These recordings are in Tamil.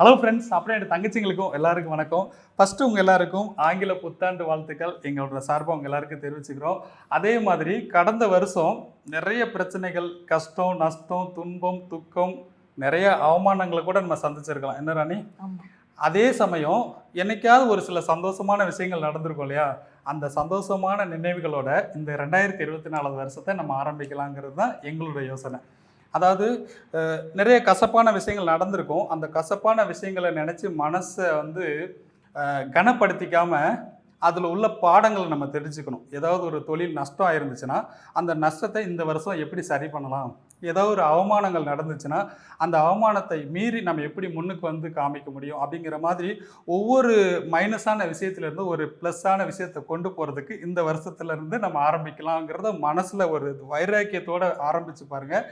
ஹலோ ஃப்ரெண்ட்ஸ் அப்புறம் என் தங்கச்சிங்களுக்கும் எல்லாருக்கும் வணக்கம். ஃபஸ்ட்டு உங்கள் எல்லாருக்கும் ஆங்கில புத்தாண்டு வாழ்த்துக்கள். எங்களோட சார்பாக உங்கள் எல்லாருக்கும் தெரிவிச்சுக்கிறோம். அதே மாதிரி கடந்த வருஷம் நிறைய பிரச்சனைகள் கஷ்டம் நஷ்டம் துன்பம் துக்கம் நிறைய அவமானங்களை கூட நம்ம சந்திச்சிருக்கலாம். என்ன ராணி? அதே சமயம் என்னைக்காவது ஒரு சில சந்தோஷமான விஷயங்கள் நடந்திருக்கும் இல்லையா? அந்த சந்தோஷமான நினைவுகளோட இந்த ரெண்டாயிரத்தி இருபத்தி நாலாவது வருஷத்தை நம்ம ஆரம்பிக்கலாங்கிறது தான் எங்களுடைய யோசனை. அதாவது நிறைய கசப்பான விஷயங்கள் நடந்திருக்கும். அந்த கசப்பான விஷயங்களை நினச்சி மனசை வந்து கனப்படுத்திக்காமல் கனப்படுத்திக்காம அதில் உள்ள பாடங்களை நம்ம தெரிஞ்சுக்கணும். ஏதாவது ஒரு தொழில் நஷ்டம் ஆயிருந்துச்சுன்னா அந்த நஷ்டத்தை இந்த வருஷம் எப்படி சரி பண்ணலாம்? ஏதாவது ஒரு அவமானங்கள் நடந்துச்சுன்னா அந்த அவமானத்தை மீறி நம்ம எப்படி முன்னுக்கு வந்து காமிக்க முடியும்? அப்படிங்கிற மாதிரி ஒவ்வொரு மைனஸான விஷயத்துலேருந்து ஒரு ப்ளஸ்ஸான விஷயத்தை கொண்டு போகிறதுக்கு இந்த வருஷத்துலேருந்து நம்ம ஆரம்பிக்கலாங்கிறத மனசில் ஒரு வைராக்கியத்தோடு ஆரம்பித்து பாருங்கள்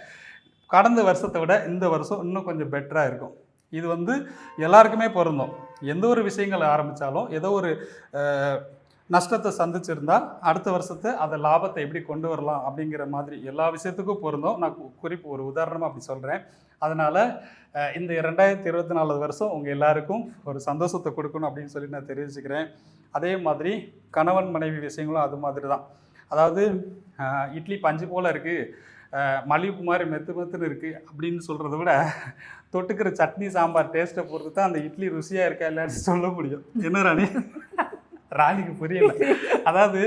கடந்த வருஷத்தை விட இந்த வருஷம் இன்னும் கொஞ்சம் பெட்டராக இருக்கும். இது வந்து எல்லாருக்குமே பொருந்தும். எந்த ஒரு விஷயங்கள் ஆரம்பித்தாலும் ஏதோ ஒரு நஷ்டத்தை சந்திச்சிருந்தா அடுத்த வருஷத்தை அதை லாபத்தை எப்படி கொண்டு வரலாம் அப்படிங்கிற மாதிரி எல்லா விஷயத்துக்கும் பொருந்தும். நான் குறிப்பு ஒரு உதாரணமாக அப்படி சொல்கிறேன் அதனால் இந்த ரெண்டாயிரத்தி இருபத்தி நாலாவது வருஷம் உங்கள் எல்லாருக்கும் ஒரு சந்தோஷத்தை கொடுக்கணும் அப்படின்னு சொல்லி நான் தெரிவிச்சுக்கிறேன். அதே மாதிரி கணவன் மனைவி விஷயங்களும் அது மாதிரி தான் அதாவது இட்லி பஞ்சு போல் இருக்குது மல்லிகைப்பூ மாதிரி மெத்து மெத்துன்னு இருக்குது அப்படின்னு சொல்கிறத விட தொட்டுக்கிற சட்னி சாம்பார் டேஸ்ட்டை பொறுத்து தான் அந்த இட்லி ருசியாக இருக்கா இல்லைன்னு சொல்ல முடியும். என்ன ராணி? ராணிக்கு புரியல. அதாவது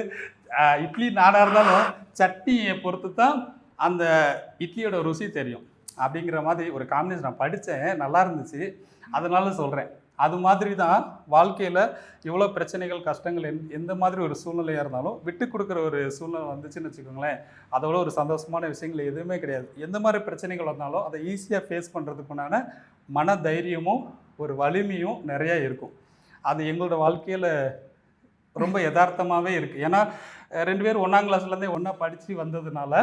இட்லி நாடாக இருந்தாலும் சட்னியை பொறுத்து தான் அந்த இட்லியோட ருசி தெரியும். அப்படிங்கிற மாதிரி ஒரு காம்பினேஷன் நான் படித்தேன் நல்லா இருந்துச்சு. அதனால சொல்கிறேன் அது மாதிரி தான் வாழ்க்கையில் இவ்வளோ பிரச்சனைகள் கஷ்டங்கள் எந் எந்த மாதிரி ஒரு சூழ்நிலையாக இருந்தாலும் விட்டு கொடுக்குற ஒரு சூழ்நிலை வந்துச்சுன்னு வச்சுக்கோங்களேன். அதோட ஒரு சந்தோஷமான விஷயங்கள் எதுவுமே கிடையாது. எந்த மாதிரி பிரச்சனைகள் வந்தாலும் அதை ஈஸியாக ஃபேஸ் பண்ணுறதுக்குண்டான மன தைரியமும் ஒரு வலிமையும் நிறையா இருக்கும். அது எங்களோட வாழ்க்கையில் ரொம்ப யதார்த்தமாகவே இருக்குது ஏன்னா ரெண்டு பேரும் ஒன்றாம் கிளாஸ்லேருந்தே ஒன்றா படித்து வந்ததுனால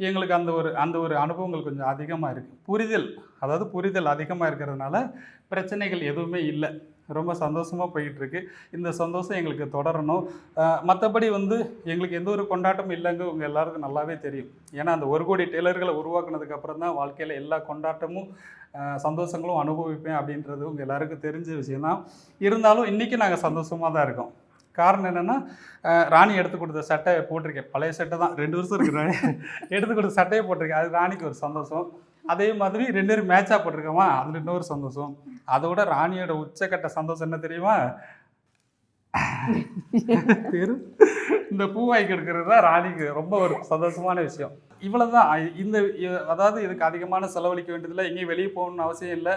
எங்களுக்கு அந்த ஒரு அந்த ஒரு அனுபவங்கள் கொஞ்சம் அதிகமாக இருக்குது புரிதல் அதாவது புரிதல் அதிகமாக இருக்கிறதுனால பிரச்சனைகள் எதுவுமே இல்லை. ரொம்ப சந்தோஷமாக போயிட்டுருக்கு. இந்த சந்தோஷம் எங்களுக்கு தொடரணும். மற்றபடி வந்து எங்களுக்கு எந்த ஒரு கொண்டாட்டமும் இல்லைங்க. உங்கள் எல்லாருக்கும் நல்லாவே தெரியும். ஏன்னா அந்த ஒரு கோடி டெய்லர்களை உருவாக்குனதுக்கப்புறம் தான் வாழ்க்கையில் எல்லா கொண்டாட்டமும் சந்தோஷங்களும் அனுபவிப்பேன் அப்படின்றது உங்கள் எல்லாருக்கும் தெரிஞ்ச விஷயம்தான் இருந்தாலும் இன்றைக்கி நாங்கள் சந்தோஷமாக தான் இருக்கோம். காரணம் என்னென்னா ராணி எடுத்து கொடுத்த சட்டை போட்டிருக்கேன். பழைய சட்டை தான். ரெண்டு வருஷம் இருக்கு ராணி எடுத்து கொடுத்த சட்டையை போட்டிருக்கேன். அது ராணிக்கு ஒரு சந்தோஷம். அதே மாதிரி ரெண்டு பேரும் மேட்சாக போட்டிருக்கோமா? அதில் இன்னொரு சந்தோஷம். அதோட ராணியோட உச்சக்கட்ட சந்தோஷம் என்ன தெரியுமா? பேரு இந்த பூவாய்க்கு எடுக்கிறது தான் ராணிக்கு ரொம்ப ஒரு சந்தோஷமான விஷயம். இவ்வளோதான் இந்த அதாவது இதுக்கு அதிகமான செலவழிக்க வேண்டியதில்லை. எங்கேயும் வெளியே போகணும்னு அவசியம் இல்லை.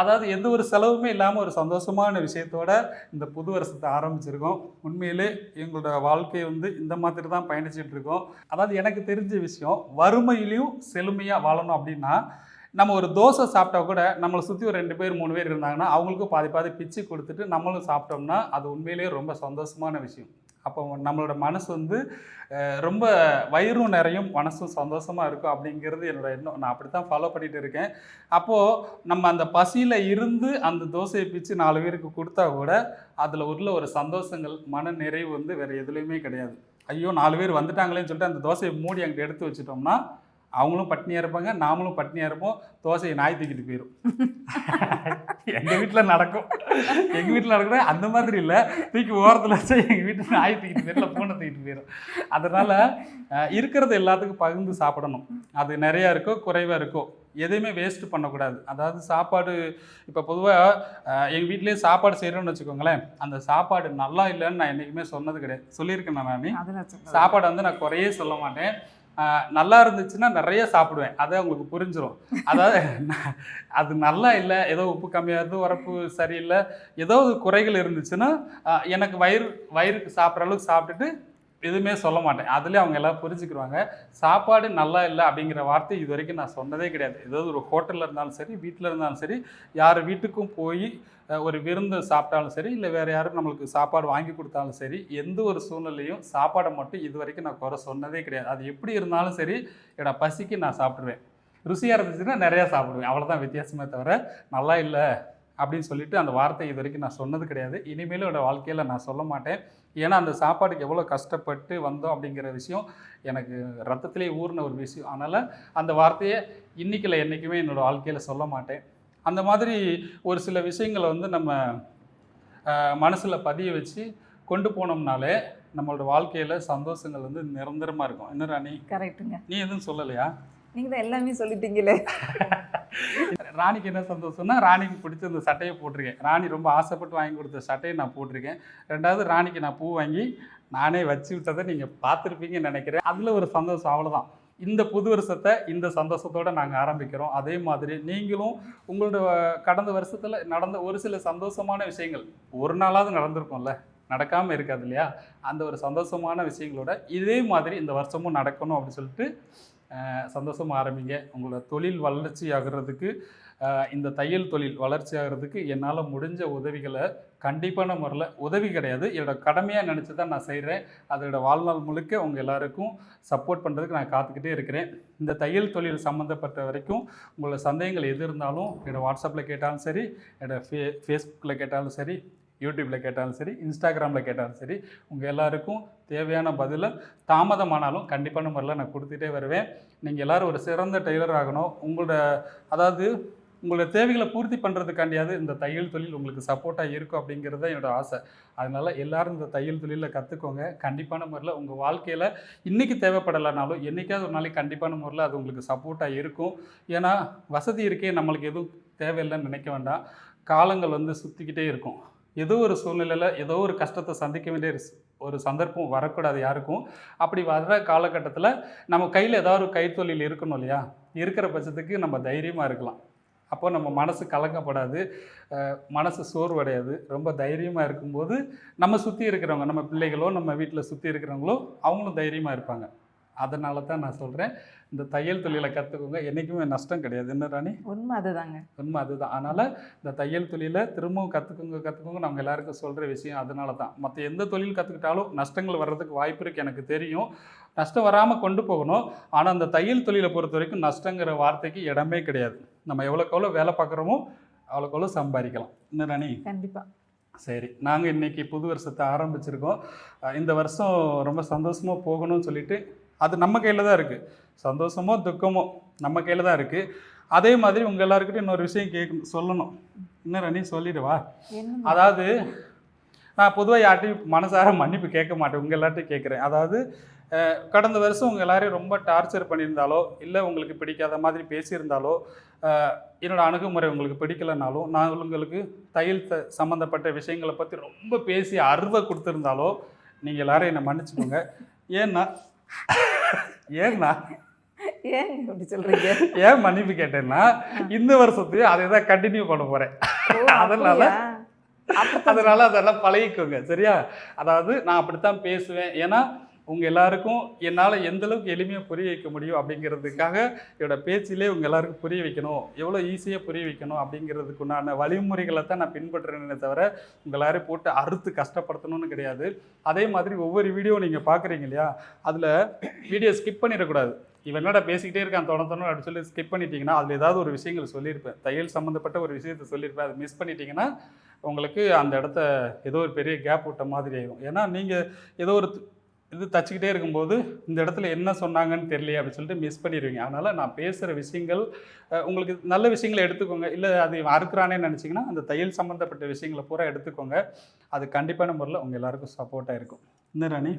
அதாவது எந்த ஒரு செலவுமே இல்லாமல் ஒரு சந்தோஷமான விஷயத்தோட இந்த புது வருஷத்தை ஆரம்பிச்சிருக்கோம். உண்மையிலே எங்களோட வாழ்க்கை வந்து இந்த மாதிரி தான் பயணிச்சுட்டு இருக்கோம். அதாவது எனக்கு தெரிஞ்ச விஷயம் வறுமையிலையும் செழுமையாக வாழணும் அப்படின்னா நம்ம ஒரு தோசை சாப்பிட்டா கூட நம்மளை சுற்றி ஒரு ரெண்டு பேர் மூணு பேர் இருந்தாங்கன்னா அவங்களுக்கும் பாதி பாதி பிச்சு கொடுத்துட்டு நம்மளும் சாப்பிட்டோம்னா அது உண்மையிலேயே ரொம்ப சந்தோஷமான விஷயம். அப்போ நம்மளோட மனசு வந்து ரொம்ப வயிறும் நிறையும் மனசும் சந்தோஷமாக இருக்கும் அப்படிங்கிறது என்னோட எண்ணம். நான் அப்படி தான் ஃபாலோ பண்ணிட்டு இருக்கேன். அப்போது நம்ம அந்த பசியில் இருந்து அந்த தோசையை பிச்சு நாலு பேருக்கு கொடுத்தா கூட அதில் உள்ள ஒரு சந்தோஷங்கள் மன நிறைவு வந்து வேறு எதுலேயுமே கிடையாது. ஐயோ நாலு பேர் வந்துட்டாங்களேன்னு சொல்லிட்டு அந்த தோசையை மூடி அங்கிட்ட எடுத்து வச்சிட்டோம்னா அவங்களும் பட்னியாக இருப்பாங்க நாமளும் பட்னியாக இருப்போம். தோசையை நாய் தூக்கிட்டு போயிடும் எங்கள் வீட்டில் நடக்கும். எங்கள் வீட்டில் நடக்கிற அந்த மாதிரி இல்லை. தூக்கி ஓரத்தில் வச்சா எங்கள் வீட்டில் நாய் தூக்கிட்டு போயிடும் பூனை தூக்கிட்டு போயிடும் அதனால் இருக்கிறது எல்லாத்துக்கும் பகிர்ந்து சாப்பிடணும். அது நிறையா இருக்கோ குறைவாக இருக்கோ எதையுமே வேஸ்ட் பண்ணக்கூடாது. அதாவது சாப்பாடு இப்போ பொதுவாக எங்கள் வீட்டிலேயே சாப்பாடு செய்கிறோம்னு வச்சுக்கோங்களேன். அந்த சாப்பாடு நல்லா இல்லைன்னு நான் என்றைக்குமே சொன்னது கிடையாது. சொல்லியிருக்கேன் நான். சாப்பாடு வந்து நான் குறையே சொல்ல மாட்டேன். நல்லா இருந்துச்சுன்னா நிறைய சாப்பிடுவேன். அதை உங்களுக்கு புரிஞ்சிடும் அதாவது அது நல்லா இல்லை ஏதோ உப்பு கம்மியாக இருந்து உரப்பு சரியில்லை ஏதோ குறைகள் இருந்துச்சுன்னா எனக்கு வயிறு வயிறுக்கு சாப்பிட்ற அளவுக்கு சாப்பிட்டுட்டு எதுவுமே சொல்ல மாட்டேன். அதுலேயே அவங்க எல்லாம் புரிஞ்சுக்கிடுவாங்க சாப்பாடு நல்லா இல்லை அப்படிங்கிற வார்த்தை இது வரைக்கும் நான் சொன்னதே கிடையாது. ஏதாவது ஒரு ஹோட்டலில் இருந்தாலும் சரி வீட்டில் இருந்தாலும் சரி யார் வீட்டுக்கும் போய் ஒரு விருந்து சாப்பிட்டாலும் சரி இல்லை வேறு யாரும் நம்மளுக்கு சாப்பாடு வாங்கி கொடுத்தாலும் சரி எந்த ஒரு சூழ்நிலையும் சாப்பாடை மட்டும் இது வரைக்கும் நான் குறை சொன்னதே கிடையாது. அது எப்படி இருந்தாலும் சரி என்னோட பசிக்கு நான் சாப்பிடுவேன். ருசியாக இருந்துச்சுன்னா நிறையா சாப்பிடுவேன். அவ்வளோதான் வித்தியாசமே தவிர நல்லா இல்லை அப்படின்னு சொல்லிட்டு அந்த வார்த்தை இது வரைக்கும் நான் சொன்னது கிடையாது. இனிமேலும் என்னோட வாழ்க்கையில் நான் சொல்ல மாட்டேன். ஏன்னா அந்த சாப்பாடுக்கு எவ்வளோ கஷ்டப்பட்டு வந்தோம் அப்படிங்கிற விஷயம் எனக்கு ரத்தத்திலே ஊறின ஒரு விஷயம். அதனால் அந்த வார்த்தையை இன்றைக்கில் என்றைக்குமே என்னோட வாழ்க்கையில் சொல்ல மாட்டேன். அந்த மாதிரி ஒரு சில விஷயங்களை வந்து நம்ம மனசில் பதிய வச்சு கொண்டு போனோம்னாலே நம்மளோட வாழ்க்கையில் சந்தோஷங்கள் வந்து நிரந்தரமாக இருக்கும். என்ன ராணி? கரெக்ட்டுங்க. நீ எதுவும் சொல்லலையா? நீங்க தான் எல்லாமே சொல்லிட்டீங்களே. ராணிக்கு என்ன சந்தோஷம்னா ராணிக்கு பிடிச்ச அந்த சட்டையை போட்டிருக்கேன். ராணி ரொம்ப ஆசைப்பட்டு வாங்கி கொடுத்த சட்டையை நான் போட்டிருக்கேன். ரெண்டாவது ராணிக்கு நான் பூ வாங்கி நானே வச்சு விட்டதை நீங்கள் பார்த்துருப்பீங்கன்னு நினைக்கிறேன். அதில் ஒரு சந்தோஷம் அவ்வளோதான் இந்த புது வருஷத்தை இந்த சந்தோஷத்தோடு நாங்கள் ஆரம்பிக்கிறோம். அதே மாதிரி நீங்களும் உங்களோட கடந்த வருஷத்தில் நடந்த ஒரு சில சந்தோஷமான விஷயங்கள் ஒரு நாளாவது நடந்திருக்கும்ல நடக்காமல் இருக்காது இல்லையா? அந்த ஒரு சந்தோஷமான விஷயங்களோட இதே மாதிரி இந்த வருஷமும் நடக்கணும் அப்படின்னு சொல்லிட்டு சந்தோஷமாக ஆரம்பிங்க. உங்களோட தொழில் வளர்ச்சி ஆகிறதுக்கு இந்த தையல் தொழில் வளர்ச்சி ஆகிறதுக்கு என்னால் முடிஞ்ச உதவிகளை கண்டிப்பான முறையில் உதவி கிடையாது. என்னோட கடமையாக நினச்சி தான் நான் செய்கிறேன் அதோடய வாழ்நாள் முழுக்க உங்கள் எல்லாருக்கும் சப்போர்ட் பண்ணுறதுக்கு நான் காத்துக்கிட்டே இருக்கிறேன். இந்த தையல் தொழில் சம்மந்தப்பட்ட வரைக்கும் உங்களோட சந்தேகங்கள் எது இருந்தாலும் என்னோடய வாட்ஸ்அப்பில் கேட்டாலும் சரி என்னோட ஃபே ஃபேஸ்புக்கில் கேட்டாலும் சரி யூடியூப்பில் கேட்டாலும் சரி இன்ஸ்டாகிராமில் கேட்டாலும் சரி உங்கள் எல்லாருக்கும் தேவையான பதிலை தாமதமானாலும் கண்டிப்பான முறையில் நான் கொடுத்துட்டே வருவேன். நீங்கள் எல்லோரும் ஒரு சிறந்த டெய்லர் ஆகணும். உங்களோட அதாவது உங்களோட தேவைகளை பூர்த்தி பண்ணுறதுக்காண்டியாவது இந்த தையல் தொழில் உங்களுக்கு சப்போர்ட்டாக இருக்கும் அப்படிங்கிறது தான் என்னோட ஆசை. அதனால் எல்லோரும் இந்த தையல் தொழிலில் கற்றுக்கோங்க கண்டிப்பான முறையில் உங்கள் வாழ்க்கையில் இன்றைக்கி தேவைப்படலைனாலும் என்றைக்காவது ஒரு நாளைக்கு கண்டிப்பான முறையில் அது உங்களுக்கு சப்போர்ட்டாக இருக்கும். ஏன்னா வசதி இருக்கே நம்மளுக்கு எதுவும் தேவையில்லைன்னு நினைக்க வேண்டாம். காலங்கள் வந்து சுற்றிக்கிட்டே இருக்கும். ஏதோ ஒரு சூழ்நிலையில் ஏதோ ஒரு கஷ்டத்தை சந்திக்க வேண்டிய ஒரு ஒரு சந்தர்ப்பம் வரக்கூடாது யாருக்கும். அப்படி வர்ற காலகட்டத்தில் நம்ம கையில் ஏதாவது ஒரு கைத்தொழில் இருக்கணும் இல்லையா? இருக்கிற பட்சத்துக்கு நம்ம தைரியமாக இருக்கலாம். அப்போ நம்ம மனசு கலங்கப்படாது மனசு சோர்வடையாது. ரொம்ப தைரியமாக இருக்கும்போது நம்ம சுற்றி இருக்கிறவங்க நம்ம பிள்ளைகளோ நம்ம வீட்டில் சுற்றி இருக்கிறவங்களோ அவங்களும் தைரியமாக இருப்பாங்க. அதனால தான் நான் சொல்கிறேன் இந்த தையல் தொழிலை கற்றுக்கோங்க என்றைக்குமே நஷ்டம் கிடையாது. என்ன ராணி? உண்மை அதுதாங்க. உண்மை அதுதான். அதனால் இந்த தையல் தொழிலை திரும்பவும் கற்றுக்கோங்க கற்றுக்கோங்க நம்ம எல்லாருக்கும் சொல்கிற விஷயம் அதனால தான். மற்ற எந்த தொழில் கற்றுக்கிட்டாலும் நஷ்டங்கள் வர்றதுக்கு வாய்ப்பு இருக்குது எனக்கு தெரியும். நஷ்டம் வராமல் கொண்டு போகணும். ஆனால் அந்த தையல் தொழிலை பொறுத்த வரைக்கும் நஷ்டங்கிற வார்த்தைக்கு இடமே கிடையாது. நம்ம எவ்வளோக்கு எவ்வளோ வேலை பார்க்குறோமோ அவ்வளோக்கு எவ்வளோ சம்பாதிக்கலாம். என்ன ராணி? கண்டிப்பா. சரி. நாங்கள் இன்னைக்கு புது வருஷத்தை ஆரம்பிச்சிருக்கோம். இந்த வருஷம் ரொம்ப சந்தோஷமாக போகணும்னு சொல்லிட்டு அது நம்ம கையில் தான் இருக்குது சந்தோஷமோ துக்கமோ நம்ம கையில் தான் இருக்குது அதே மாதிரி உங்கள் எல்லாருக்கிட்டையும் இன்னொரு விஷயம் கேட்கணும் சொல்லணும். இன்னும் ரெண்டி சொல்லிடுவா அதாவது நான் பொதுவாக யார்ட்டையும் மனசார மன்னிப்பு கேட்க மாட்டேன். உங்கள் எல்லார்ட்டையும் கேட்குறேன். அதாவது கடந்த வருஷம் உங்கள் எல்லாரையும் ரொம்ப டார்ச்சர் பண்ணியிருந்தாலோ இல்லை உங்களுக்கு பிடிக்காத மாதிரி பேசியிருந்தாலோ அஹ், என்னோட அணுகுமுறை உங்களுக்கு பிடிக்கலனாலும் நான் உங்களுக்கு தையல் த சம்மந்தப்பட்ட விஷயங்களை பற்றி ரொம்ப பேசி அருவை கொடுத்துருந்தாலோ நீங்கள் எல்லாரும் என்னை மன்னிச்சுக்கோங்க. ஏன்னா ஏன்னா? ஏன் இப்படி சொல்றீங்க? ஏன் மன்னிப்பு கேட்டேன்னா இந்த வருஷத்தையும் அதை தான் கண்டினியூ பண்ண போகிறேன் ஓ, அதனால அதனால அதெல்லாம் பழகிக்கோங்க சரியா? அதாவது நான் அப்படித்தான் பேசுவேன். ஏன்னா உங்கள் எல்லாருக்கும் என்னால் எந்த அளவுக்கு எளிமையாக புரிய வைக்க முடியும் அப்படிங்கிறதுக்காக என்னோடய பேச்சிலே உங்கள் எல்லாருக்கும் புரிய வைக்கணும். எவ்வளோ ஈஸியாக புரிய வைக்கணும் அப்படிங்கிறதுக்கு உண்டான வழிமுறைகளை தான் நான் பின்பற்றுறேனே தவிர உங்க எல்லாரையும் போட்டு அறுத்து கஷ்டப்படுத்தணும்னு கிடையாது. அதே மாதிரி ஒவ்வொரு வீடியோ நீங்கள் பார்க்குறீங்க இல்லையா? அதில் வீடியோ ஸ்கிப் பண்ணிடக்கூடாது. இவன் என்னடா பேசிக்கிட்டே இருக்கான் தொண அப்படின்னு சொல்லி ஸ்கிப் பண்ணிட்டீங்கன்னா அதில் ஏதாவது ஒரு விஷயங்கள் சொல்லியிருப்பேன். தையல் சம்மந்தப்பட்ட ஒரு விஷயத்தை சொல்லியிருப்பேன். அதை மிஸ் பண்ணிட்டீங்கன்னா உங்களுக்கு அந்த இடத்த ஏதோ ஒரு பெரிய கேப் விட்ட மாதிரி ஆகும் ஏன்னா நீங்கள் ஏதோ ஒரு இது தச்சுக்கிட்டே இருக்கும்போது இந்த இடத்துல என்ன சொன்னாங்கன்னு தெரியலையே அப்படின்னு சொல்லிட்டு மிஸ் பண்ணிடுவீங்க. அதனால் நான் பேசுகிற விஷயங்கள் உங்களுக்கு நல்ல விஷயங்களை எடுத்துக்கோங்க. இல்லை அது அறுக்கிறானே அறுக்குறானே நினச்சிங்கன்னா அந்த தையல் சம்மந்தப்பட்ட விஷயங்களை பூரா எடுத்துக்கோங்க. அது கண்டிப்பான முறையில் உங்கள் எல்லாருக்கும் சப்போர்ட்டாக இருக்கும். என்ன ராணி?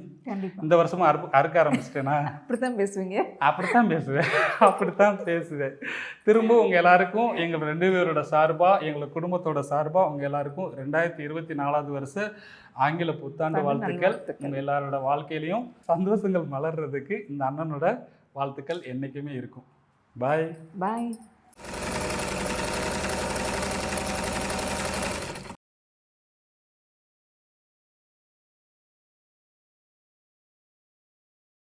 இந்த வருஷமும் அறுப்பு அறுக்க ஆரம்பிச்சிட்டேனா? அப்படித்தான் பேசுவீங்க. அப்படித்தான் பேசுவேன். அப்படித்தான் பேசுவேன். திரும்ப உங்க எல்லாருக்கும் எங்க ரெண்டு பேரோட சார்பா எங்களோட குடும்பத்தோட சார்பா உங்க எல்லாருக்கும் ரெண்டாயிரத்தி இருபத்தி நாலாவது வருஷ ஆங்கில புத்தாண்டு வாழ்த்துக்கள். நல்வாழ்த்துக்கள். உங்க எல்லாரோட வாழ்க்கையிலையும் சந்தோஷங்கள் மலர்றதுக்கு இந்த அண்ணனோட வாழ்த்துக்கள் என்னைக்குமே இருக்கும். பாய் பாய்